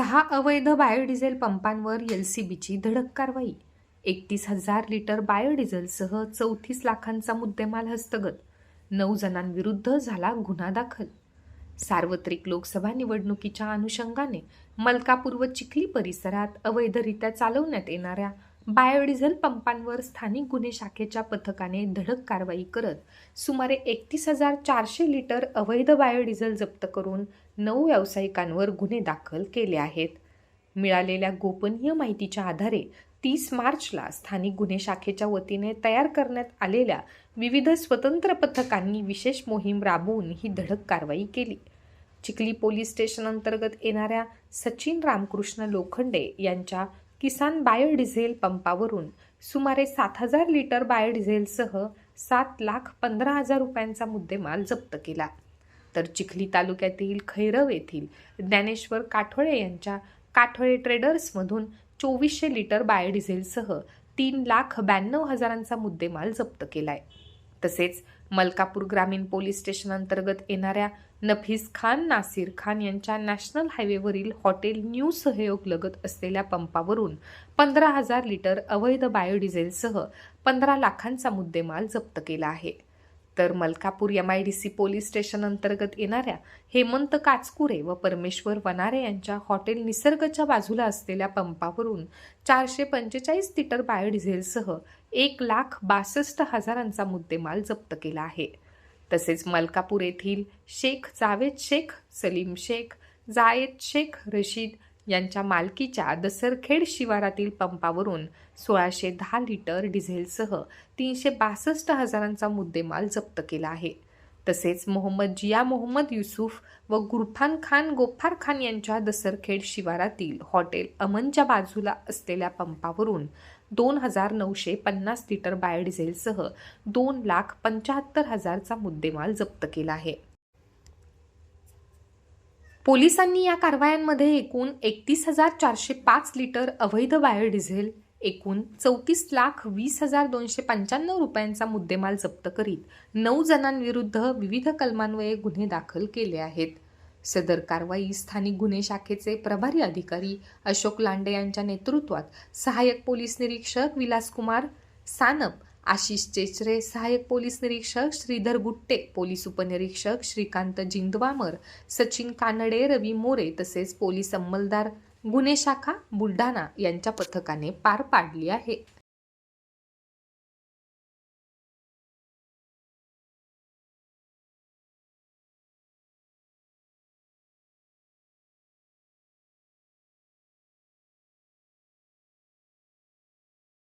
सहा अवैध biodiesel पंपांवर L C बीची धडक कारवाई. एकतीस हजार लिटर बायोडिझेलसह चौतीस लाखांचा मुद्देमाल हस्तगत. नऊ जणांविरुद्ध झाला गुन्हा दाखल. सार्वत्रिक लोकसभा निवडणुकीच्या अनुषंगाने मलकापूर व चिखली परिसरात अवैधरित्या चालवण्यात येणाऱ्या बायोडिझेल पंपांवर स्थानिक गुन्हे शाखेच्या पथकाने धडक कारवाई करत सुमारे एकतीस हजार चारशे लिटर अवैध बायोडिझेल जप्त करून नऊ व्यावसायिकांवर गुन्हे दाखल केले आहेत. मिळालेल्या गोपनीय माहितीच्या आधारे तीस मार्चला स्थानिक गुन्हे शाखेच्या वतीने तयार करण्यात आलेल्या विविध स्वतंत्र पथकांनी विशेष मोहीम राबवून ही धडक कारवाई केली. चिखली पोलीस स्टेशन अंतर्गत येणाऱ्या सचिन रामकृष्ण लोखंडे यांच्या किसान बायोडिझेल पंपावरून सुमारे सात हजार लिटर बायोडिझेलसह सात लाख पंधरा हजार रुपयांचा मुद्देमाल जप्त केला. तर चिखली तालुक्यातील खैरव येथील ज्ञानेश्वर काठोळे यांच्या काठोळे ट्रेडर्समधून चोवीसशे लिटर बायोडिझेलसह तीन लाख ब्याण्णव हजारांचा मुद्देमाल जप्त केलाय. तसेच मलकापूर ग्रामीण पोलीस स्टेशन अंतर्गत येणाऱ्या नफीस खान नासिर खान यांच्या नॅशनल हायवेवरील हॉटेल न्यू सहयोग लगत असलेल्या पंपावरून पंधरा हजार लिटर अवैध बायोडिझेलसह पंधरा लाखांचा मुद्देमाल जप्त केला आहे. तर Malkapur M I D C police station अंतर्गत येणाऱ्या हेमंत काचकुरे व परमेश्वर वनारे यांच्या हॉटेल निसर्गच्या बाजूला असलेल्या पंपावरून चारशे पंचेचाळीस लिटर बायोडिझेलसह एक लाख बासष्ट हजारांचा मुद्देमाल जप्त केला आहे. तसेच मलकापूर येथील शेख जावेद शेख सलीम शेख जायद शेख रशीद यांच्या मालकीच्या दसरखेड शिवारातील पंपावरून सोळाशे दहा लिटर डिझेलसह तीनशे बासष्ट हजारांचा मुद्देमाल जप्त केला आहे. तसेच मोहम्मद जिया मोहम्मद युसुफ व गुरफान खान गोफार खान यांच्या दसरखेड शिवारातील हॉटेल अमनच्या बाजूला असलेल्या पंपावरून दोन हजार नऊशे पन्नास लिटर बायोडिझेलसह दोन लाख पंच्याहत्तर हजारचा मुद्देमाल जप्त केला आहे. पोलिसांनी या कारवायांमध्ये एकूण एकतीस हजार चारशे पाच लिटर अवैध बायोडिझेल एकूण चौतीस लाख वीस हजार दोनशे पंच्याण्णव रुपयांचा मुद्देमाल जप्त करीत नऊ जणांविरुद्ध विविध कलमान्वये गुन्हे दाखल केले आहेत. सदर कारवाई स्थानिक गुन्हे शाखेचे प्रभारी अधिकारी अशोक लांडे यांच्या नेतृत्वात सहाय्यक पोलीस निरीक्षक विलासकुमार सानप आशिष चेचरे सहाय्यक पोलीस निरीक्षक श्रीधर गुट्टे पोलीस उपनिरीक्षक श्रीकांत जिंदवामर सचिन कानडे रवी मोरे तसेच पोलीस अंमलदार गुन्हे शाखा बुलढाणा यांच्या पथकाने पार पाडली आहे.